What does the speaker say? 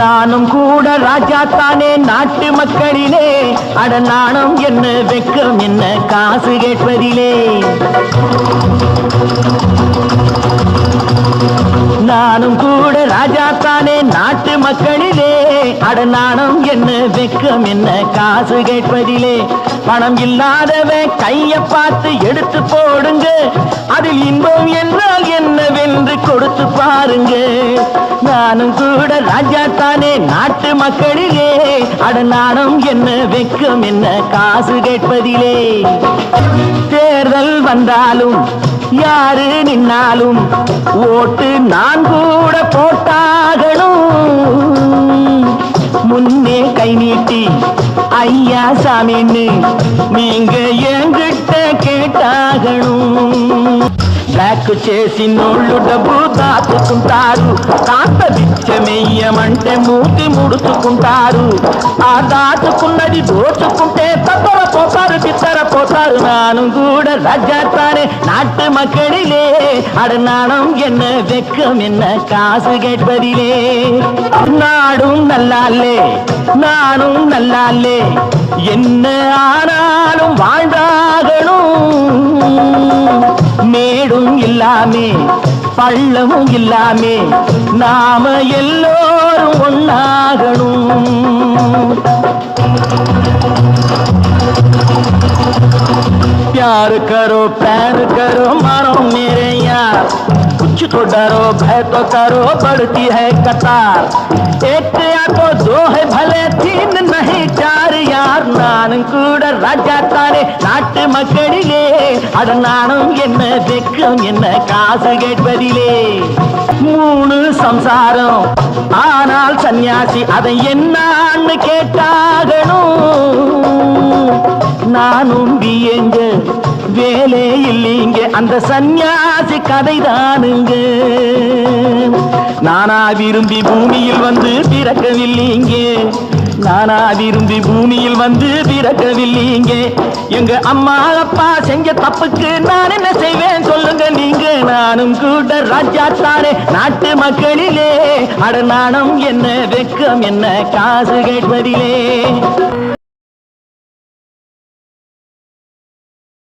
நானும் கூட ராஜா தானே நாட்டு மக்களிலே. அட நாணம் என்ன வெக்கம் என்ன காசு கேட்பதிலே. நானும் கூட ராஜா தானே நாட்டு மக்களிலே. அட நாணம் என்ன வெக்கம் என்ன காசு கேட்பதிலே. பணம் இல்லாதவன் கைய பார்த்து எடுத்து போடுங்க. அதில் இன்பம் என்றால் என்னவென்று கொடுத்து பாருங்க. நானும் கூட ராஜா தானே நாட்டு மக்களிலே. அடநாடம் என்ன வெக்கம் என்ன காசு கேட்பதிலே. தேர்தல் வந்தாலும் யாரு நின்னாலும் ஓட்டு நான் கூட போட்டாகணும். முன்னே கை நீட்டி ஐயா சாமின்னு நீங்க என்கிட்ட கேட்டாகணும். బ్యాక్ చేసి నోళ్ళు డబ్బు దాచుకుంటారు కాస్త బిచ్చమెయ్యమంటే మూతి ముడుచుకుంటారు ఆ దాచుకున్నది దోచుకుంటే తప్పర పోతారు తిత్తర పోతారు నాను కూడా ரஜாத்தானே நாட்டு மக்களிலே அடநாணம் என்ன வெக்கம் என்ன காசு கேட்பதிலே நாடும் நல்லாலே நானும் நல்லாலே என்ன ஆனாலும் வாழ்ந்தாகணும் மேடும் இல்லாமே பள்ளமும் இல்லாமே நாம எல்லோரும் ஒன்னாகணும் प्यार करो प्यार करो मारो मेरे यार कुछ तो डरो भय तो करो बढ़ती है कतार एक या तो दो है भले तीन नहीं चार யார் நானும் கூட ராஜா தானே நாட்டு மக்களிலே அதன் நானும் என்ன வெக்கம் என்ன காசு கேட்பதிலே. மூணு சம்சாரம். ஆனால் சன்னியாசி அதை என்னான்னு கேட்டாகணும். நானும் வியங்க வேலே இல்லைங்க. அந்த சந்நியாசி கதை தானுங்க நானா விரும்பி பூமியில் வந்து பிறக்கவில்லைங்க. நானா விரும்பி பூமியில் வந்து பிறக்கவில்லைங்க எங்க அம்மா அப்பா செஞ்ச தப்புக்கு நான் என்ன செய்வேன்? சொல்லுங்க நீங்க. நானும் கூட ராஜா தானே நாட்டு மக்களிலே. அட நாணம் என்ன வெக்கம் என்ன காசு கேட்பதிலே.